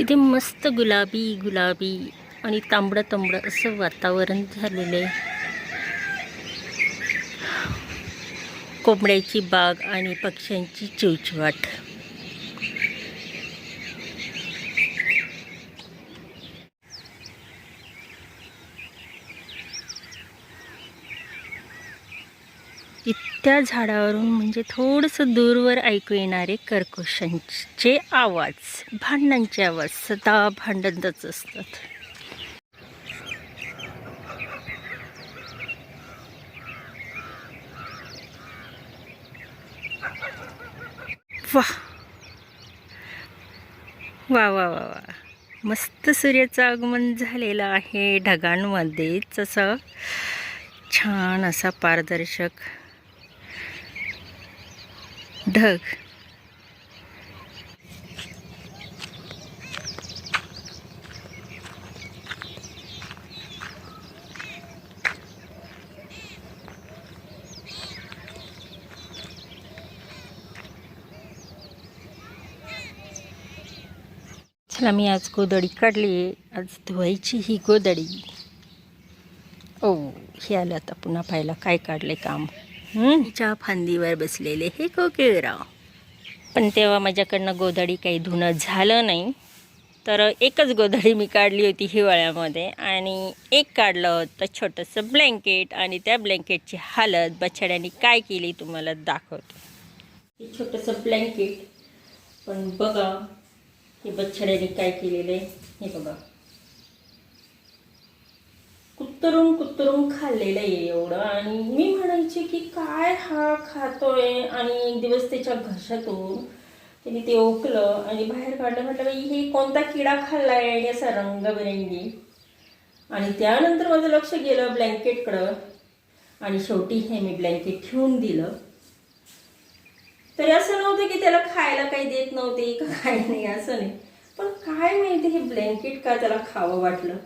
तिथे मस्त गुलाबी गुलाबी आणि तांबडं तांबडं असं वातावरण झालेलं आहे. कोंबड्याची बाग आणि पक्ष्यांची चिवचिवाट. त्या झाडावरून म्हणजे थोडंसं दूरवर ऐकू येणारे कर्कोशांचे आवाज भांडणांचे आवाज सदा भांडणच असतात. वा. वा वा वा वा. मस्त सूर्याचं आगमन झालेलं आहे ढगांमध्येच असं छान असा पारदर्शक ढग. चला मी आज गोदडी काढली आज धुवायची ही गोदडी ओ हे आलं आता पुन्हा पाहिलं काय काढले काम? तिच्या फांदीवर बसलेले हे कोकिळराव. पण तेव्हा माझ्याकडनं गोधडी काही धुणं झालं नाही. तर एकच गोधडी मी काढली होती हिवाळ्यामध्ये आणि एक काढलं होतं छोटंसं ब्लँकेट आणि त्या ब्लँकेटची हालत बछड्याने काय केली तुम्हाला दाखवतो. हे छोटंसं ब्लँकेट पण बघा हे बछड्याने काय केलेलं आहे. हे बघा. कुत्तरून कुत्तरून खाल्लेलं आहे एवढं. आणि मी म्हणायचे की काय हा खातोय? आणि एक दिवस त्याच्या घशातून त्याने ते ओकलं आणि बाहेर काढलं. म्हटलं बाई हे कोणता किडा खाल्लाय आणि असा रंगबिरंगी आणि त्यानंतर माझं लक्ष गेलं ब्लँकेटकडं. आणि शेवटी हे मी ब्लँकेट ठेवून दिलं. तरी असं नव्हतं की त्याला खायला काही देत नव्हते का काय नाही असं नाही. पण काय माहिती हे ब्लँकेट का त्याला खावं वाटलं?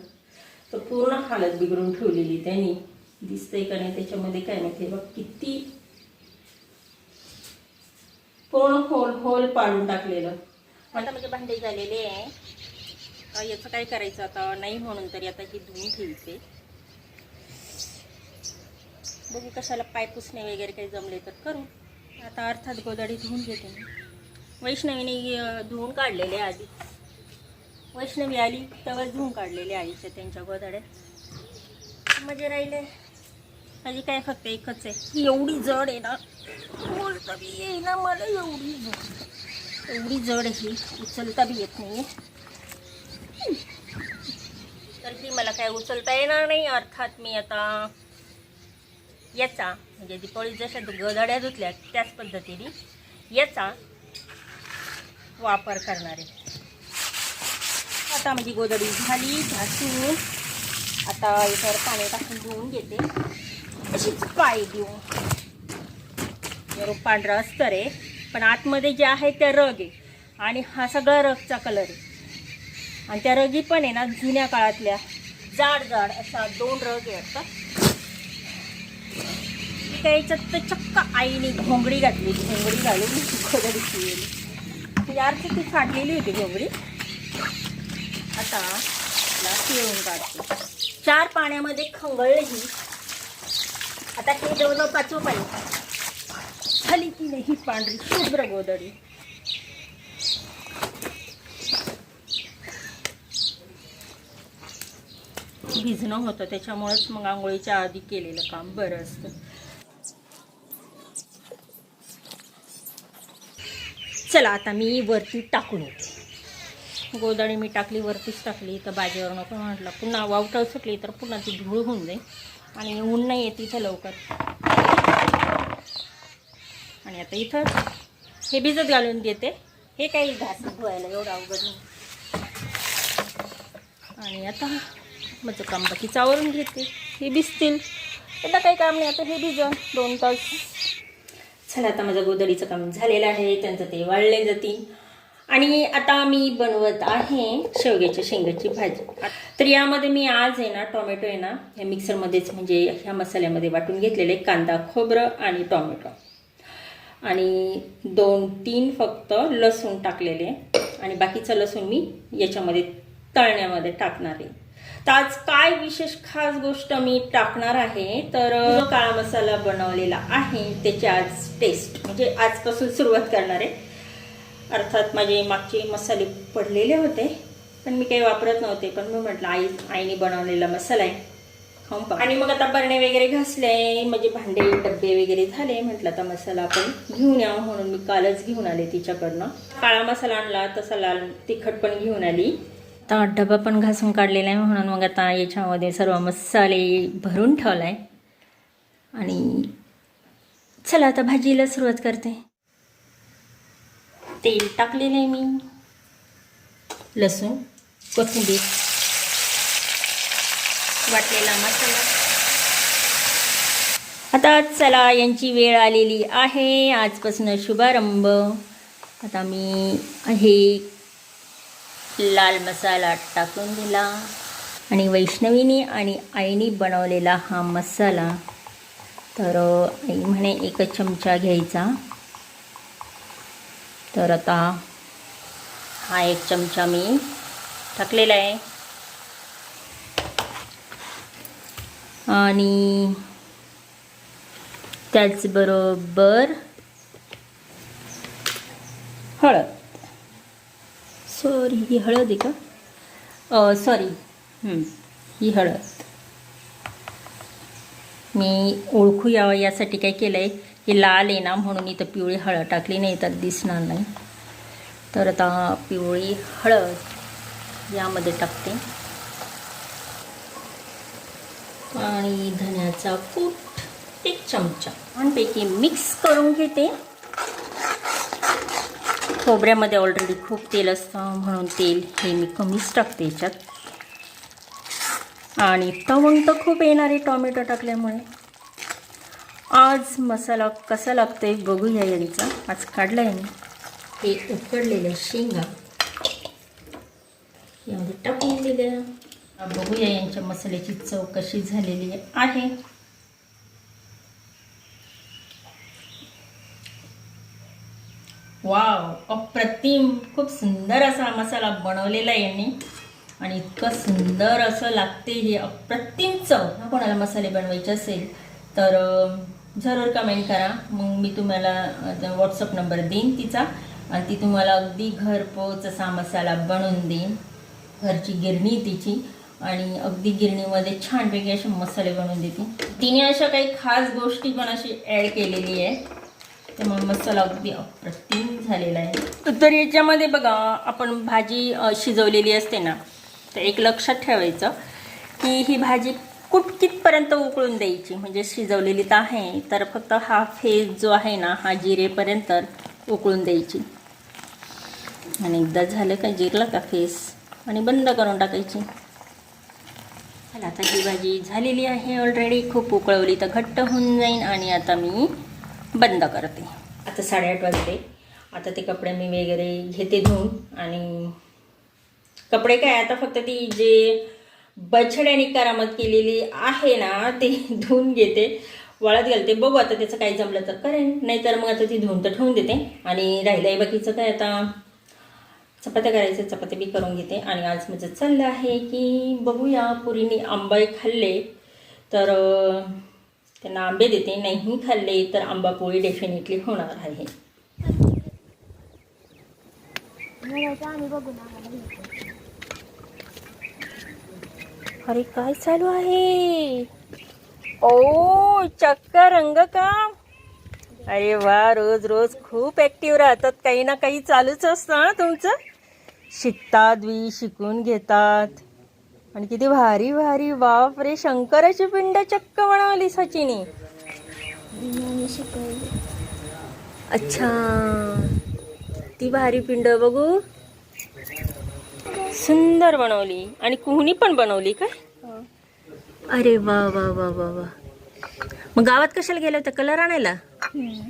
तर पूर्ण हालत बिघडून ठेवलेली त्यांनी. दिसतंय का नाही त्याच्यामध्ये काय माहिती बघ किती पूर्ण होल होल पाडून टाकलेलं. आता म्हणजे भांडे झालेले आहे. याचं काय करायचं आता? नाही म्हणून तरी आता ही धुवून ठेवते बघू कशाला पाय पुसणे वगैरे काही जमले तर करू. आता अर्थात गोदाडी धुवून घेते मी. वैष्णवीने धुवून काढलेले आधी. वैष्णवी आली तेव्हा धुवून काढलेले आईच्या त्यांच्या गोदाड्या म्हणजे राहिले. माझी काय फक्त एकच आहे. एवढी जड आहे ना. बोलता बी येईना मला एवढी जड. एवढी जड आहे उचलता बी येत नाही तर ती मला काय उचलता येणार नाही अर्थात मी आता याचा म्हणजे दीपावळी जशा गदाड्या धुतल्या त्याच पद्धतीने याचा वापर करणार आहे. आता माझी गोदडी झाली घासून आता याच्यावर पाणी टाकून धुवून घेते. अशीच पाय देऊ. पांढरा अस्तर आहे पण आतमध्ये जे आहे त्या रग आहे. आणि हा सगळा रगचा कलर आहे. आणि त्या रगी पण आहे ना जुन्या काळातल्या. जाड जाड असा दोन रग आहे आता याच्यात तर चक्क आईने घोंगडी घातली. घोंगडी घालून गोदडी शिवली. यार ती फाटलेली होती घोंगडी. आता याला पिळून काढते. चार पाण्यामध्ये खंगळली. ही आता हे जवळजवळ पाचवं पाणी. झाली की नाही ही पांढरी शुभ्र गोदडी. भिजणं होतं त्याच्यामुळेच मग आंघोळीच्या आधी केलेलं काम बरं असतं. चला आता मी वरती टाकून येते. गोदाळी मी टाकली वरतीच टाकली तर बाजेवर नको म्हटलं. पुन्हा वावटळ सुटली तर पुन्हा ती धूळ होऊन जाईल. आणि ऊन नाही येत इथं लवकर. आणि आता इथं हे भिजत घालून देते. हे काही घास धुवायला एवढं अवघड नाही. आणि आता माझं काम बाकीचं चावरून घेते. हे भिजतील. त्याला काही काम नाही आता हे भिजन. दोन तास. चला आता माझं गोदडीचं काम झालेलं आहे. त्यांचं ते वाळले जातील. आणि आता मी बनवत आहे शेवग्याच्या शेंगाची भाजी. तर यामध्ये मी आज आहे ना टोमॅटो आहे ना ह्या मिक्सरमध्येच म्हणजे ह्या मसाल्यामध्ये वाटून घेतलेले कांदा खोबरं आणि टोमॅटो. आणि दोन तीन फक्त लसूण टाकलेले आणि बाकीचं लसूण मी याच्यामध्ये तळण्यामध्ये टाकणार आहे. तर आज काय विशेष खास गोष्ट मी टाकणार आहे? तर काळा मसाला बनवलेला आहे त्याची आज टेस्ट म्हणजे आजपासून सुरुवात करणार आहे. अर्थात माझे मागचे मसाले पडलेले होते पण मी काही वापरत नव्हते. पण मी म्हटलं आई आईने बनवलेला मसाला आहे. खाऊन पहा. आणि मग आता बरणे वगैरे घासले म्हणजे भांडे डब्बे वगैरे झाले. म्हटलं आता मसाला आपण घेऊन यावं. म्हणून मी कालच घेऊन आले तिच्याकडनं. काळा मसाला आणला तसा लाल तिखट पण घेऊन आली. आता डबा पण घासून काढलेला आहे म्हणून मग आता याच्यामध्ये सर्व मसाले भरून ठेवला आहे आणि चला आता भाजीला सुरुवात करते. तेल टाकलेलं आहे मी. लसूण कोथिंबीर वाटलेला मसाला. आता चला यांची वेळ आलेली आहे. आजपासून शुभारंभ. आता मी हे लाल मसाला टाकून दिला. आणि वैष्णवीने आणि आईने बनवलेला हा मसाला. तर आई म्हणे एकच चमचा घ्यायचा. तर आता हा एक चमचा मी टाकलेला आहे. आणि त्याचबरोबर हळद. सॉरी ही हळद आहे का? सॉरी ही हळद. मी ओळखू यावं यासाठी काय केलं आहे की लाल आहे ना म्हणून इथं पिवळी हळद टाकली नाही तर दिसणार नाही. तर आता पिवळी हळद यामध्ये टाकते. आणि धन्याचा कूट एक चमचा. छानपैकी मिक्स करून घेते. खोबऱ्यामध्ये ऑलरेडी खूप तेल असतं म्हणून तेल हे मी कमीच टाकते याच्यात. आणि तवंग तर खूप येणार आहे टॉमॅटो टाकल्यामुळे. आज मसाला कसा लागतो आहे बघूया यांचा. आज काढला आहे मी. हे उकडलेल्या शेंगा. यामध्ये टाकून दिल्या बघूया यांच्या मसाल्याची चव कशी झालेली आहे. वाव अप्रतिम. खूप सुंदर असा मसाला बनवलेला आहे यांनी. आणि इतकं सुंदर असं लागते हे अप्रतिम चव. ना कोणाला मसाले बनवायचे असेल तर जरूर कमेंट करा. मग मी तुम्हाला व्हॉट्सअप नंबर देईन तिचा. आणि ती तुम्हाला अगदी घरपोच असा मसाला बनवून देईन. घरची गिरणी तिची. आणि अगदी गिरणीमध्ये छानपैकी असे मसाले बनवून देते. तिने अशा काही खास गोष्टी पण अशी ॲड केलेली आहे. त्यामुळे मसाला अगदी अप्रतिम झालेला आहे. तर याच्यामध्ये बघा आपण भाजी शिजवलेली असते ना तर एक लक्षात ठेवायचं की ही भाजी कुठ कितपर्यंत उकळून द्यायची? म्हणजे शिजवलेली तर आहे तर फक्त हा फेस जो आहे ना हा जिरेपर्यंत उकळून द्यायची. आणि एकदा झालं का जिरलं का फेस आणि बंद करून टाकायची. चला आता ही भाजी झालेली आहे ऑलरेडी खूप उकळवली तर घट्ट होऊन जाईन आणि आता मी बंद करते. आता साडेआठ वाजले. आता ते कपडे मी वगैरे घेते धुवून आणि कपडे काय आता फक्त ती जे बछड्याने करामत केलेली आहे ना ते धुवून घेते. वाळत घालते. बघू आता त्याचं काही जमलं तर करेन. नाहीतर मग आता ती धुवून तर ठेवून देते. आणि राहिलं आहे बाकीचं काय आता? चपात्या करायच्या चपात्या बी करून घेते. आणि आज माझं चाललं आहे की बघूया. पुरीने आंबे खाल्ले तर त्यांना आंबे देते. नाही खाल्ले तर आंबा पोळी डेफिनेटली होणार आहे आम्ही बघू ना आम्हाला भेटू. अरे काय चालू आहे? ओ चक्का रंग का अरे वा रोज रोज खूप ऍक्टिव्ह राहतात. काही ना काही चालूच असतं ना तुमचं? शिकतात बी शिकून घेतात. आणि किती भारी भारी. बाप रे शंकराची पिंड चक्क बनवली सचिनी. अच्छा. ती भारी पिंड बघू. सुंदर बनवली. आणि कुहनी पण बनवली काय हो. अरे वा वा वा वा वा. मग गावात कशाला गेलं होतं? कलर आणायला? हम्म.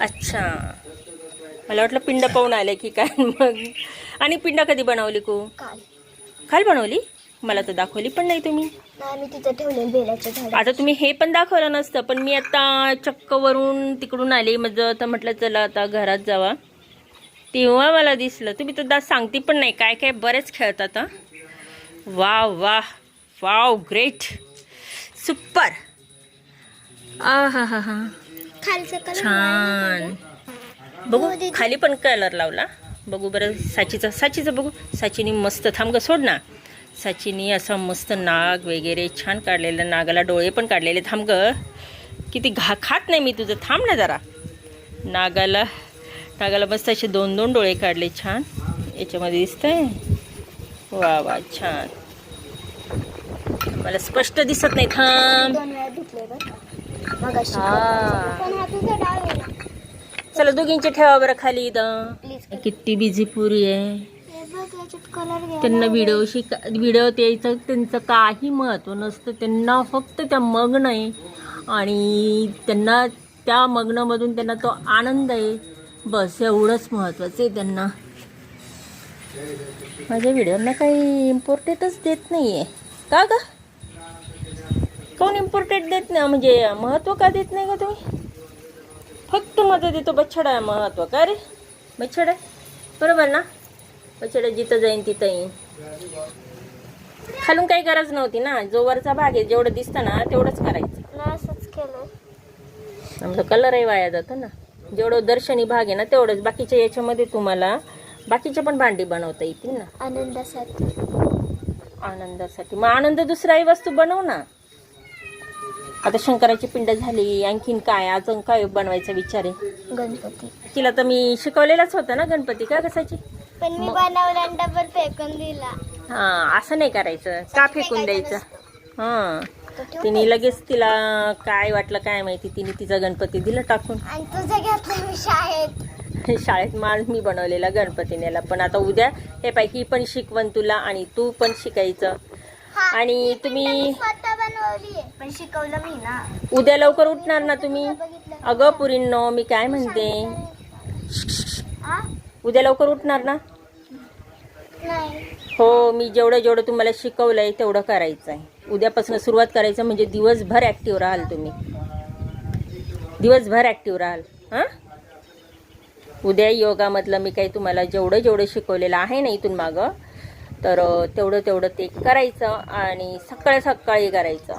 अच्छा. मला वाटलं पिंड पाहून आले की काय मग. आणि पिंड कधी बनवली कू? काल. काल बनवली? मला तर दाखवली पण नाही तुम्ही. आता तुम्ही हे पण दाखवलं नसतं पण मी आता चक्क वरून तिकडून आली. म्हणजे आता म्हटलं चला आता घरात जावा. तेव्हा मला दिसलं. तुम्ही तर सांगते पण नाही. काय काय बरेच खेळतात हं? वा वा वाव ग्रेट सुपर आ हा हा हा छान बघू खाली पण कलर लावला. बघू बरं साचीचा साचीचं बघू. साचीने मस्त थांब ग सोड ना. साचीने असा मस्त नाग वगैरे छान काढलेलं नागाला डोळे पण काढलेले. थांब ग. किती घा खात नाही मी तुझं. थांब ना जरा. नागाला नागाला मस्त असे दोन दोन डोळे काढले छान. याच्यामध्ये दिसतंय? वा वा छान. मला स्पष्ट दिसत नाही थांब. चला दोघींचे ठेवा बरं खाली इथं. किती बिझी पुरी आहे. त्यांना व्हिडिओ शिका व्हिडिओ द्यायचं त्यांचं काही महत्त्व नसतं. त्यांना फक्त त्या मग्न आहे. आणि त्यांना त्या मग्नमधून त्यांना तो आनंद आहे. बस एवढंच महत्त्वाचं आहे त्यांना. माझ्या व्हिडिओना काही इम्पॉर्टंटच देत नाही आहे का ग? कोण इम्पॉर्टंट देत नाही? म्हणजे महत्त्व का देत नाही का तुम्ही? फक्त मत देतो बछडा महत्त्व का रे? बछडा बरोबर ना? बछडा जिथं जाईन तिथं येईन. खालून काही गरज नव्हती ना? जो वरचा भाग आहे जेवढं दिसतं ना तेवढंच करायचं. आमचा कलरही वाया जातो ना. जेवढं दर्शनी भाग आहे ना तेवढंच. बाकीच्या याच्यामध्ये तुम्हाला बाकीच्या पण भांडी बनवता येतील ना? आनंदासाठी. आनंदासाठी. मग आनंद दुसराही वस्तू बनव ना. आता शंकराची पिंड झाली आणखीन काय अजून काय बनवायचा विचार आहे? गणपती. तिला तर मी शिकवलेलाच होता ना गणपती का कसाची? पण मी बनवला डबल फेकून दिला. हा असं नाही करायचं. का फेकून द्यायचं हा. तिने लगेच तिला काय वाटलं काय माहिती तिने तिचा गणपती दिला टाकून. आणि तुझं घेतलं मी शाळेत. शाळेत माळ मी बनवलेला गणपती नेला. पण आता उद्या हे पैकी पण शिकवण तुला आणि तू पण शिकायचं. आणि तुम्ही- पण शिकवलं मी ना. उद्या लवकर उठणार ना तुम्ही? अगं पुरींनो मी काय म्हणते? उद्या लवकर उठणार ना? हो मी जेवढं जेवढं तुम्हाला शिकवलंय तेवढं करायचं आहे उद्यापासून सुरुवात करायचं म्हणजे दिवसभर ॲक्टिव्ह राहाल तुम्ही. दिवसभर ॲक्टिव्ह राहाल. हां? उद्या योगामधलं मी काही तुम्हाला जेवढं जेवढं शिकवलेलं आहे ना इथून मागं तर तेवढं तेवढं ते करायचं आणि सकाळी सकाळी करायचं.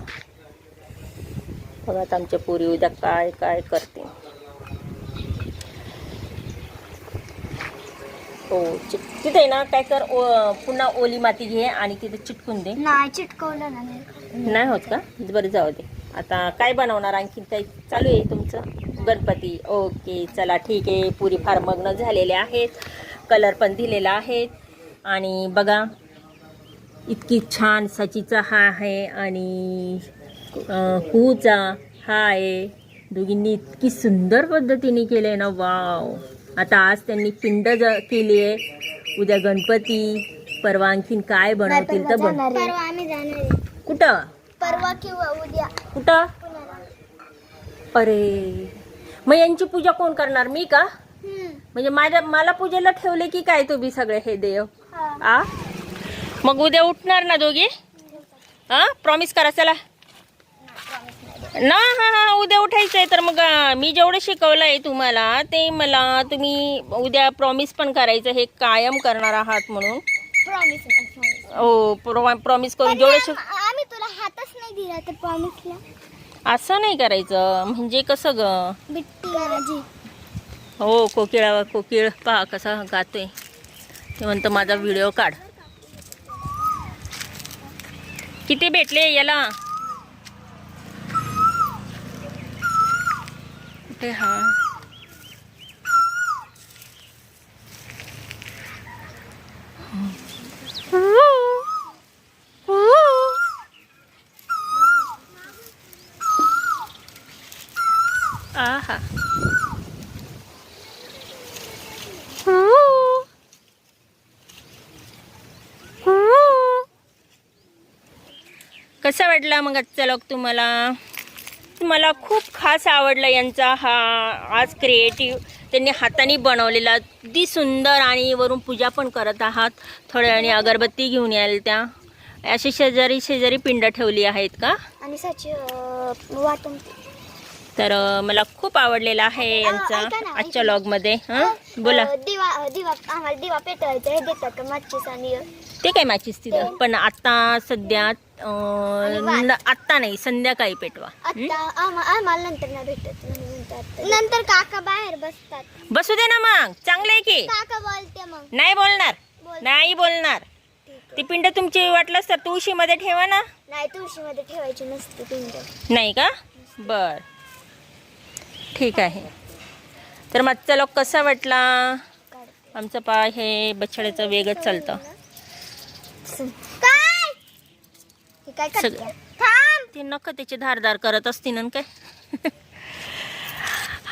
बघा आता आमच्या पुरी उद्या काय काय करते. हो तिथे आहे ना काय कर पुन्हा ओली माती घे आणि तिथे चिटकून दे. नाही चिटकवलं ना नाही होत का? बरं जाऊ दे. आता काय बनवणार आणखीन? काही चालू आहे तुमचं? गणपती. ओके चला ठीक आहे. पुरी फार मग्न झालेले आहेत. कलर पण दिलेला आहेत आणि बघा इतकी छान सचीचा हा आहे आणि अं, कुहूचा हा आहे. दोघींनी इतकी सुंदर पद्धतीने केलं आहे ना वाव. आता आज त्यांनी पिंड ज केली आहे. उद्या गणपती परवा आणखीन काय बनवतील तर बन परवा आम्ही जाणार आहे. कुठं? परवा किंवा उद्या. कुठं? अरे. मग यांची पूजा कोण करणार? मी का. म्हणजे माझ्या मला पूजेला ठेवले की काय तुम्ही सगळे हे देव? हा. आ? मग उद्या उठणार ना दोघे? हा प्रॉमिस करा चला. ना हा हा उद्या उठायचं आहे तर मग मी जेवढं शिकवलं आहे तुम्हाला ते मला तुम्ही उद्या प्रॉमिस पण करायचं हे कायम करणार आहात म्हणून. प्रॉमिस हो प्रॉमिस करून जेवढं शिक आम्ही तुला हातच नाही दिला तर प्रॉमिसला असं नाही करायचं म्हणजे कसं ग? बिट्टी हो कोकिळा कोकिळ पहा कसा गातोय. ते म्हणतं माझा व्हिडिओ काढ. किती भेटले याला? कुठे हा. आहा. कसा वाटला मग आजचा लॉग तुम्हाला? मला खूप खास आवडला यांचा हा आज क्रिएटिव्ह त्यांनी हाताने बनवलेला. अगदी सुंदर आणि वरून पूजा पण करत आहात. थोड्या आणि अगरबत्ती घेऊन याल त्या. अशी शेजारी शेजारी पिंड ठेवली आहेत का? आणि साची वाटून. तर मला खूप आवडलेला आहे यांचा आजच्या. लॉगमध्ये हां? बोला. दिवा दिवा आम्हाला दिवा पेटवायचा हे देतात का माचीस आणि ते काय मॅचेस तिथं? पण आता सध्या अं, न- आत्ता नाही संध्याकाळी पेटवा हं? आता आम्हा- आम्हाला नंतर नाही भेटत म्हणून म्हणतात नंतर काका बाहेर बसतात. बसू दे ना मग चांगलं आहे की. काका बोलते मग. नाही बोलणार बोल. नाही बोलणार. ती पिंड तुमची वाटलंच तर तुळशीमध्ये ठेवा ना. नाही तुळशीमध्ये ठेवायची नसते पिंड. नाही का? बर. ठीक आहे. तर मागचा लोक कसा वाटला? आमचं पा हे बछड्याचं वेगच चालतं. काय? काय करते? सगळं. ते नका त्याची धारधार करत असतील ना काय?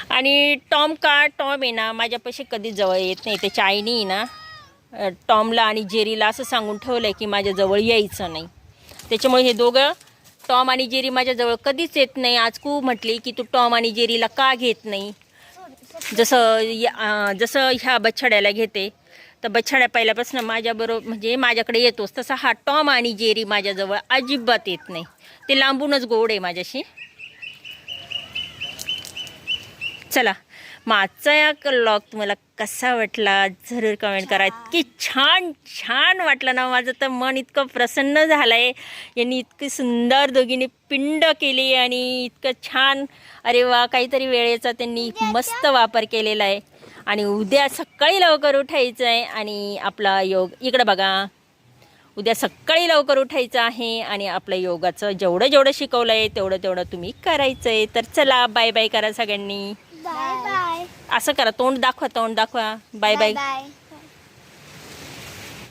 आणि टॉम का? टॉम आहे ना माझ्यापाशी कधी जवळ येत नाही. त्याच्या आईने आहे ना टॉमला आणि जेरीला असं सांगून ठेवलं आहे की माझ्या जवळ यायचं नाही. त्याच्यामुळे हे दोघं टॉम आणि जेरी माझ्याजवळ कधीच येत नाही. आज खूप म्हटली की तू टॉम आणि जेरीला का घेत नाही? जसं या- जसं ह्या बछड्याला घेते तर बछड्या पहिल्यापासून माझ्याबरोबर म्हणजे माझ्याकडे येतोच तसा हा टॉम आणि जेरी माझ्याजवळ अजिबात येत नाही. ते लांबूनच गोड आहे माझ्याशी. चला मागचा या लॉग तुम्हाला कसा वाटला? जरूर कमेंट करा. इतकी छान छान वाटलं ना माझं. तर मन इतकं प्रसन्न झालं आहे यांनी इतकी सुंदर दोघींनी पिंड केली आणि इतकं छान अरे वा काहीतरी वेळेचा त्यांनी मस्त वापर केलेला आहे. आणि उद्या सकाळी लवकर उठायचं आहे आणि आपला योग इकडं बघा. उद्या सकाळी लवकर उठायचं आहे आणि आपलं योगाचं जेवढं जेवढं शिकवलं आहे तेवढं तेवढं तुम्ही करायचं आहे तर चला बाय बाय करा सगळ्यांनी. बाय बाय असं करा तोंड दाखवा तोंड दाखवा. Bye bye